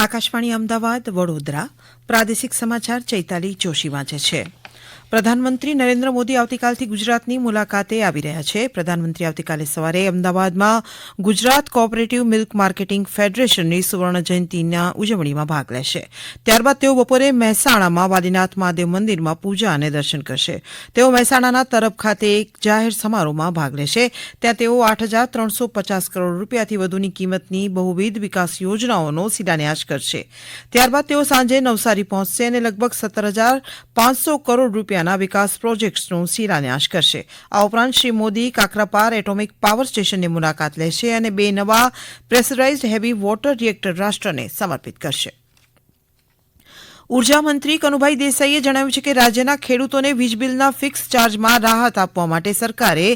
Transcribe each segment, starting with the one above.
આકાશવાણી અમદાવાદ વડોદરા. પ્રાદેશિક સમાચાર ચૈતાલી જોશી વાંચે છે. પ્રધાનમંત્રી નરેન્દ્ર મોદી આવતીકાલથી ગુજરાતની મુલાકાતે આવી રહ્યા છે. પ્રધાનમંત્રી આવતીકાલે સવારે અમદાવાદમાં ગુજરાત કોઓપરેટિવ મિલ્ક માર્કેટિંગ ફેડરેશનની સુવર્ણ જયંતિના ઉજવણીમાં ભાગ લેશે. ત્યારબાદ તેઓ બપોરે મહેસાણામાં વાદીનાથ મહાદેવ મંદિરમાં પૂજા અને દર્શન કરશે. તેઓ મહેસાણાના તરફ ખાતે એક જાહેર સમારોહમાં ભાગ લેશે. ત્યાં તેઓ આઠ હજાર ત્રણસો પચાસ કરોડ રૂપિયાથી વધુની કિંમતની બહુવિધ વિકાસ યોજનાઓનો શિલાન્યાસ કરશે. ત્યારબાદ તેઓ સાંજે નવસારી પહોંચશે અને લગભગ સત્તર હજાર પાંચસો કરોડ રૂપિયાના વિકાસ પ્રોજેક્ટ્સનો શિલાન્યાસ કરશે. આ ઉપરાંત શ્રી મોદી કાકરાપાર એટોમિક પાવર સ્ટેશનની મુલાકાત લેશે અને બે નવા પ્રેશરાઇઝડ હેવી વોટર રિએક્ટર રાષ્ટ્રને સમર્પિત કરશે. ઊર્જા મંત્રી કનુભાઈ દેસાઈએ જણાવ્યું છે કે રાજ્યના ખેડૂતોને વીજબિલના ફિક્સ ચાર્જમાં રાહત આપવા માટે સરકારે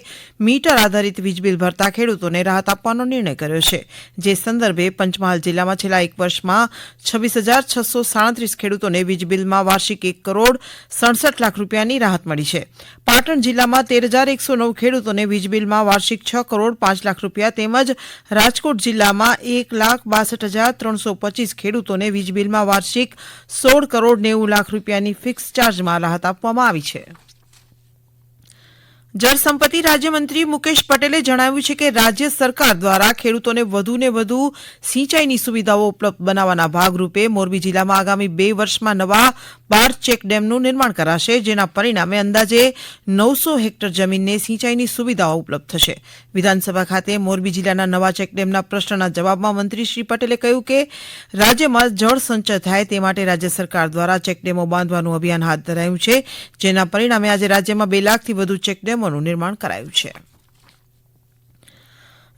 મીટર આધારિત વીજબિલ ભરતા ખેડૂતોને રાહત આપવાનો નિર્ણય કર્યો છે. જે સંદર્ભે પંચમહાલ જિલ્લામાં છેલ્લા એક વર્ષમાં છવ્વીસ હજાર છસો સાડત્રીસ ખેડૂતોને વીજબિલમાં વાર્ષિક એક કરોડ સડસઠ લાખ રૂપિયાની રાહત મળી છે. પાટણ જિલ્લામાં તેર હજાર એકસો નવ ખેડૂતોને વીજબિલમાં વાર્ષિક છ કરોડ પાંચ લાખ રૂપિયા તેમજ રાજકોટ જિલ્લામાં એક લાખ બાસઠ હજાર ત્રણસો પચીસ ખેડૂતોને વીજબિલમાં વાર્ષિક સોળ કરોડ નેવું લાખ રૂપિયાની ફિક્સ ચાર્જમાં રાહત આપવામાં આવી છે. જળસંપત્તિ રાજ્યમંત્રી મુકેશ પટેલે જણાવ્યું છે કે રાજ્ય સરકાર દ્વારા ખેડૂતોને વધુને વધુ સિંચાઈની સુવિધાઓ ઉપલબ્ધ બનાવવાના ભાગરૂપે મોરબી જિલ્લામાં આગામી બે વર્ષમાં નવા બાર ચેકડેમનું નિર્માણ કરાશે, જેના પરિણામે અંદાજે નવસો હેક્ટર જમીનને સિંચાઈની સુવિધાઓ ઉપલબ્ધ થશે. વિધાનસભા ખાતે મોરબી જિલ્લાના નવા ચેકડેમના પ્રશ્નના જવાબમાં મંત્રી શ્રી પટેલે કહ્યું કે, રાજ્યમાં જળ સંચય થાય તે માટે રાજ્ય સરકાર દ્વારા ચેકડેમો બાંધવાનું અભિયાન હાથ ધરાયું છે, જેના પરિણામે આજે રાજ્યમાં બે લાખથી વધુ ચેકડેમોનું નિર્માણ કરાયું છે.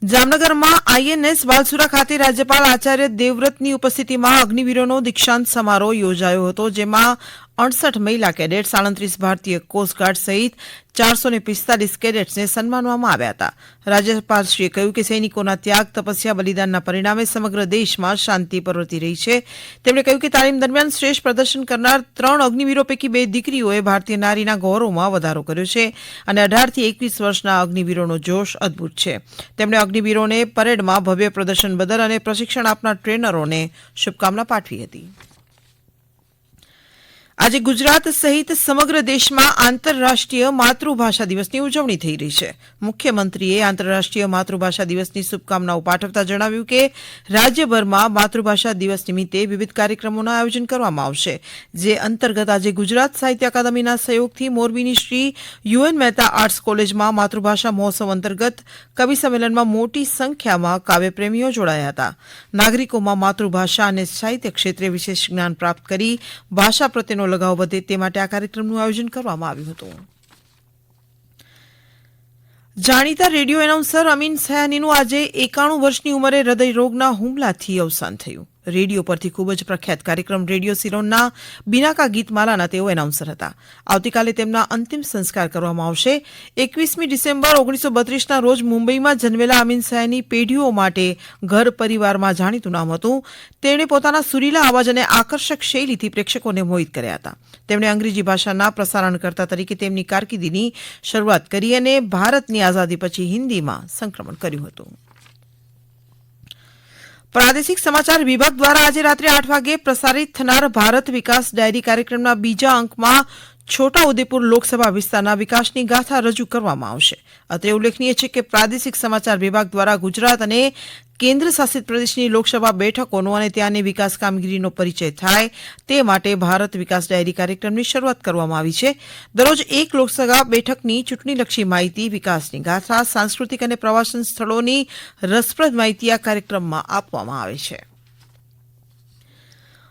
જામનગરમાં આઈએનએસ વાલસુરા ખાતે રાજ્યપાલ આચાર્ય દેવવ્રતની ઉપસ્થિતિમાં અગ્નિવીરોનો દીક્ષાંત સમારોહ યોજાયો હતો જેમાં અડસઠ મહિલા કેડેટ સાડત્રીસ ભારતીય કોસ્ટગાર્ડ સહિત ચારસો ને પિસ્તાલીસ કેડેટ્સને સન્માનવામાં આવ્યા હતા. રાજ્યપાલશ્રીએ કહ્યું કે સૈનિકોના ત્યાગ, તપસ્યા, બલિદાનના પરિણામે સમગ્ર દેશમાં શાંતિ પ્રવર્તી રહી છે. તેમણે કહ્યું કે તાલીમ દરમિયાન શ્રેષ્ઠ પ્રદર્શન કરનાર ત્રણ અગ્નિવીરો પૈકી બે દીકરીઓએ ભારતીય નારીના ગૌરવમાં વધારો કર્યો છે અને અઢારથી એકવીસ વર્ષના અગ્નિવીરોનો જોશ અદભુત છે. તેમણે અગ્નિવીરોને પરેડમાં ભવ્ય પ્રદર્શન બદલ અને પ્રશિક્ષણ આપનાર ટ્રેનરોને શુભકામના પાઠવી હતી. આજે ગુજરાત સહિત સમગ્ર દેશમાં આંતરરાષ્ટ્રીય માતૃભાષા દિવસની ઉજવણી થઈ રહી છે. મુખ્યમંત્રીએ આંતરરાષ્ટ્રીય માતૃભાષા દિવસની શુભકામનાઓ પાઠવતા જણાવ્યું કે, રાજ્યભરમાં માતૃભાષા દિવસ નિમિત્તે વિવિધ કાર્યક્રમોનું આયોજન કરવામાં આવશે, જે અંતર્ગત આજે ગુજરાત સાહિત્ય અકાદમીના સહયોગથી મોરબીની શ્રી યુએન મહેતા આર્ટ્સ કોલેજમાં માતૃભાષા મહોત્સવ અંતર્ગત કવિ સંમેલનમાં મોટી સંખ્યામાં કાવ્યપ્રેમીઓ જોડાયા હતા. નાગરિકોમાં માતૃભાષા અને સાહિત્ય ક્ષેત્રે વિશેષ જ્ઞાન પ્રાપ્ત કરી, ભાષા પ્રત્યેનો લગાવ વધે તે માટે આ કાર્યક્રમનું આયોજન કરવામાં આવ્યું હતું. જાણીતા રેડિયો એનાઉન્સર અમીન સયાનીનું આજે એકાણું વર્ષની ઉંમરે હૃદયરોગના હુમલાથી અવસાન થયું. રેડિયો પરથી ખૂબ જ પ્રખ્યાત કાર્યક્રમ રેડિયો સિલોનના બિનાકા ગીતમાલાના તેઓ એનાઉન્સર હતા. આવતીકાલે તેમના અંતિમ સંસ્કાર કરવામાં આવશે. એકવીસમી ડિસેમ્બર ઓગણીસો બત્રીસના રોજ મુંબઈમાં જન્મેલા અમીન સયાની પેઢીઓ માટે ઘર પરિવારમાં જાણીતું નામ હતું. તેણે પોતાના સુરીલા અવાજ અને આકર્ષક શૈલીથી પ્રેક્ષકોને મોહિત કર્યા હતા. તેમણે અંગ્રેજી ભાષાના પ્રસારણકર્તા તરીકે તેમની કારકિર્દીની શરૂઆત કરી અને ભારતની આઝાદી પછી હિન્દીમાં સંક્રમણ કર્યું હતું. પ્રાદેશિક સમાચાર વિભાગ દ્વારા આજે રાત્રે આઠ વાગે પ્રસારિત થનાર ભારત વિકાસ ડાયરી કાર્યક્રમના બીજા અંકમાં છોટા ઉદેપુર લોકસભા વિસ્તારના વિકાસની ગાથા રજૂ કરવામાં આવશે. અત્રે ઉલ્લેખનીય છે કે પ્રાદેશિક સમાચાર વિભાગ દ્વારા ગુજરાત અને કેન્દ્ર શાસિત પ્રદેશની લોકસભા બેઠકોનો અને ત્યાંની વિકાસ કામગીરીનો પરિચય થાય તે માટે ભારત વિકાસ ડાયરી કાર્યક્રમની શરૂઆત કરવામાં આવી છે. દરરોજ એક લોકસભા બેઠકની ચૂંટણીલક્ષી માહિતી, વિકાસની ગાથા, સાંસ્કૃતિક અને પ્રવાસન સ્થળોની રસપ્રદ માહિતી આ કાર્યક્રમમાં આપવામાં આવે છે.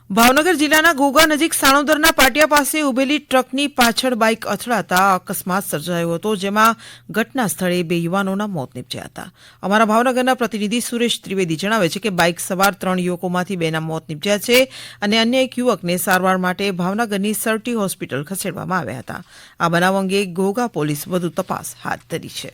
ભાવનગર જિલ્લાના ઘોઘા નજીક સાણોદરના પાટિયા પાસે ઉભેલી ટ્રકની પાછળ બાઇક અથડાતા અકસ્માત સર્જાયો હતો, જેમાં ઘટના સ્થળે બે યુવાનોના મોત નીપજ્યા હતા. અમારા ભાવનગરના પ્રતિનિધિ સુરેશ ત્રિવેદી જણાવે છે કે બાઇક સવાર ત્રણ યુવકોમાંથી બેના મોત નીપજ્યા છે અને અન્ય એક યુવકને સારવાર માટે ભાવનગરની સરટી હોસ્પિટલ ખસેડવામાં આવ્યા હતા. આ બનાવ અંગે ઘોઘા પોલીસ વધુ તપાસ હાથ ધરી છે.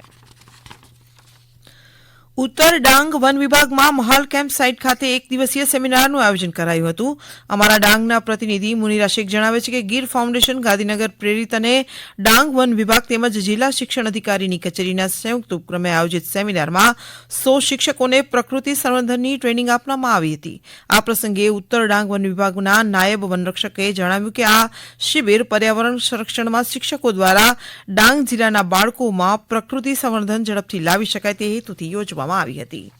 ઉત્તર ડાંગ વન વિભાગમાં મહાલ કેમ્પ સાઇટ ખાતે એક દિવસીય સેમિનારનું આયોજન કરાયું હતું. અમારા ડાંગના પ્રતિનિધિ મુનિરા શેખ જણાવે છે કે ગીર ફાઉન્ડેશન, ગાંધીનગર પ્રેરિત અને ડાંગ વન વિભાગ તેમજ જિલ્લા શિક્ષણ અધિકારીની કચેરીના સંયુક્ત ઉપક્રમે આયોજિત સેમિનારમાં સો શિક્ષકોને પ્રકૃતિ સંવર્ધનની ટ્રેનિંગ આપવામાં આવી હતી. આ પ્રસંગે ઉત્તર ડાંગ વન વિભાગના નાયબ વનરક્ષકે જણાવ્યું કે આ શિબિર પર્યાવરણ સંરક્ષણમાં શિક્ષકો દ્વારા ડાંગ જિલ્લાના બાળકોમાં પ્રકૃતિ સંવર્ધન ઝડપથી લાવી શકાય તે હેતુથી યોજવામાં આવી હતી.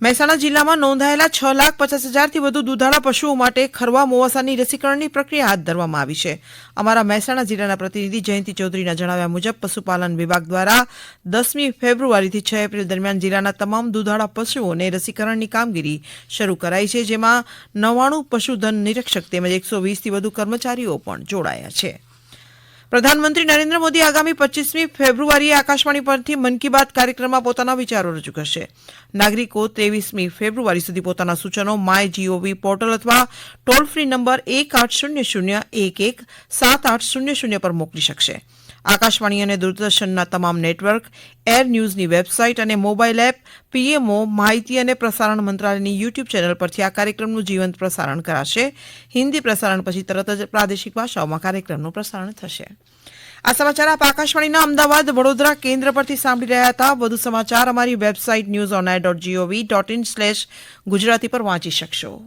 મહેસાણા જિલ્લામાં નોંધાયેલા છ લાખ પચાસ હજારથી વધુ દુધાળા પશુઓ માટે ખરવા મોવાસાની રસીકરણની પ્રક્રિયા હાથ ધરવામાં આવી છે. અમારા મહેસાણા જિલ્લાના પ્રતિનિધિ જયંતિ ચૌધરીના જણાવ્યા મુજબ પશુપાલન વિભાગ દ્વારા દસમી ફેબ્રુઆરીથી છ એપ્રિલ દરમિયાન જિલ્લાના તમામ દુધાળા પશુઓને રસીકરણની કામગીરી શરૂ કરાઈ છે, જેમાં નવ્વાણું પશુધન નિરીક્ષક તેમજ એકસો વીસથી વધુ કર્મચારીઓ પણ જોડાયા છે. પ્રધાનમંત્રી નરેન્દ્ર મોદી આગામી પચીસમી ફેબ્રુઆરીએ આકાશવાણી પરથી મન કી બાત કાર્યક્રમમાં પોતાના વિચારો રજૂ કરશે. નાગરિકો ત્રેવીસમી ફેબ્રુઆરી સુધી પોતાના સૂચનો my G O V portal અથવા ટોલ ફ્રી નંબર એક આઠ શૂન્ય શૂન્ય એક એક સાત આઠ શૂન્ય શૂન્ય પર મોકલી શકશે. આકાશવાણી અને દૂરદર્શનના તમામ નેટવર્ક, એર ન્યૂઝની વેબસાઇટ અને મોબાઈલ એપ, પીએમઓ, માહિતી અને પ્રસારણ મંત્રાલયની યુટ્યુબ ચેનલ પરથી આ કાર્યક્રમનું જીવંત પ્રસારણ કરાશે. હિન્દી પ્રસારણ પછી તરત જ પ્રાદેશિક ભાષાઓમાં કાર્યક્રમનું પ્રસારણ થશે. આ સમાચાર આપ આકાશવાણીના અમદાવાદ વડોદરા કેન્દ્ર પરથી સાંભળી રહ્યા હતા. વધુ સમાચાર અમારી website news on dot GOV dot in slash Gujarati પર વાંચી શકશો.